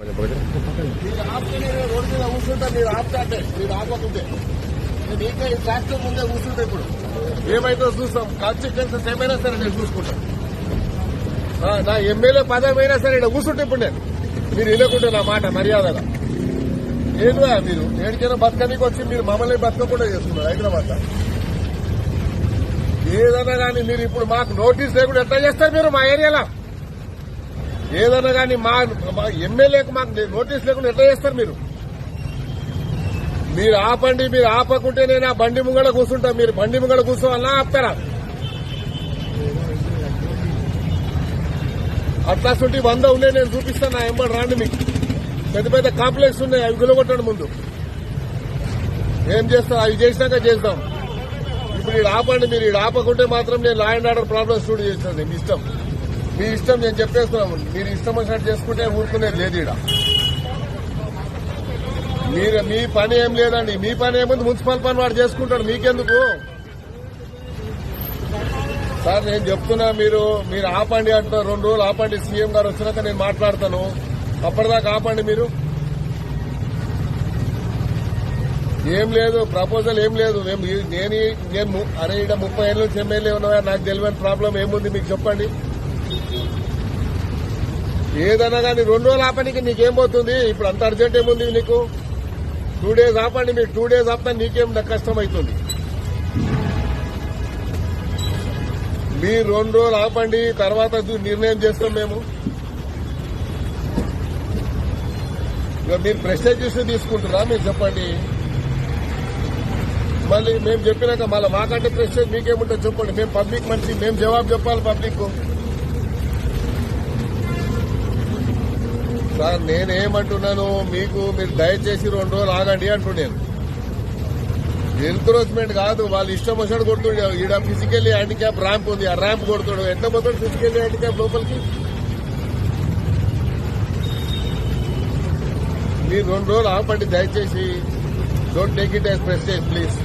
Road మీద కూర్చుంటా మీరు ఆపుతా మీరు ఆపకుంటే నేను ఇంకా ఈ ట్రాక్టర్ ముందే కూర్చుంటే ఇప్పుడు ఏమైతే చూస్తాం కాన్సిక్వెన్సెస్ ఏమైనా సరే నేను చూసుకుంటాను నా ఎమ్మెల్యే పదమైనా సరే ఇక్కడ కూర్చుంటే ఇప్పుడు నేను. మీరు వినకుంటే నా మాట మర్యాదగా. ఏంటా మీరు? ఏడికైనా బతకనికి వచ్చి మీరు మమ్మల్ని బతకకుండా చేస్తున్నారు హైదరాబాద్ ఏదైనా కానీ మీరు ఇప్పుడు మాకు నోటీస్ లేకుండా ఎట్లా చేస్తారు మీరు మా ఏరియాలో? ఏదైనా కానీ మా మా ఎమ్మెల్యేకు మాకు నోటీస్ లేకుండా ఎట్లా చేస్తారు మీరు? మీరు ఆపండి మీరు ఆపకుంటే నేను ఆ బండి ముంగడ కూర్చుంటా. మీరు బండి ముంగడ కూర్చోవాలన్నా ఆపుతారా? అట్లాంటి వంద ఉండే నేను చూపిస్తాను. నా ఎంబడి రాండి మీకు. పెద్ద పెద్ద కాంప్లెక్స్ ఉన్నాయి అవి గులగొట్టండి ముందు. ఏం చేస్తాం అవి చేసినాక చేద్దాం. ఇప్పుడు ఈడ ఆపండి మీరు. ఈడ ఆపకుంటే మాత్రం నేను లా అండ్ ఆర్డర్ ప్రాబ్లమ్స్ చూడ చేస్తాను. నేను ఇష్టం. మీ ఇష్టం నేను చెప్పేస్తున్నాము. మీరు ఇష్టం వచ్చినట్టు చేసుకుంటే ఊరుకునేది లేదు ఈడ. మీరు మీ పని ఏం లేదండి. మీ పని ఏముంది మున్సిపల్ పని వాడు చేసుకుంటాడు. మీకెందుకు? సార్ నేను చెప్తున్నా మీరు మీరు ఆపండి అంటున్నారు. రెండు రోజులు ఆపండి. సీఎం గారు వచ్చినాక నేను మాట్లాడతాను. అప్పటిదాకా ఆపండి మీరు. ఏం లేదు. ప్రపోజల్ ఏం లేదు. మేము నేను నేను అరే ఇక్కడ ముప్పై ఏళ్ళ నుంచి ఎమ్మెల్యే ఉన్నాయా నాకు తెలియని ప్రాబ్లం ఏముంది? మీకు చెప్పండి. ఏదన్నా కానీ రెండు రోజులు ఆపడానికి నీకేం పోతుంది? ఇప్పుడు అంత అర్జెంట్ ఏముంది నీకు? టూ డేస్ ఆపండి మీరు టూ డేస్ ఆపితే నీకేం కష్టం అవుతుంది మీరు రెండు రోజులు ఆపండి తర్వాత చూ- నిర్ణయం చేస్తాం మేము. ఇక మీరు ప్రెస్టేజ్ చూసి తీసుకుంటారా మీరు చెప్పండి. మళ్ళీ మేము చెప్పినాక మళ్ళీ మాకంటే ప్రెస్టేజ్ మీకేముంటుంది చెప్పండి. మేము పబ్లిక్ మనిషి మేము జవాబు చెప్పాలి పబ్లిక్ సార్ నేనేమంటున్నాను మీకు మీరు దయచేసి రెండు రోజులు ఆగండి అంటున్నాను ఎన్క్రోచ్మెంట్ కాదు వాళ్ళు ఇష్టం వచ్చినట్టు కొడుతుండే. ఈడ ఫిజికల్లీ హ్యాండిక్యాప్ ర్యాంప్ ఉంది. ఆ ర్యాంప్ కొడుతాడు. ఎంత పోతాడు ఫిజికల్లీ హ్యాండిక్యాప్ లోపలికి? మీరు రెండు రోజులు ఆపండి దయచేసి. Don't take it as prestige please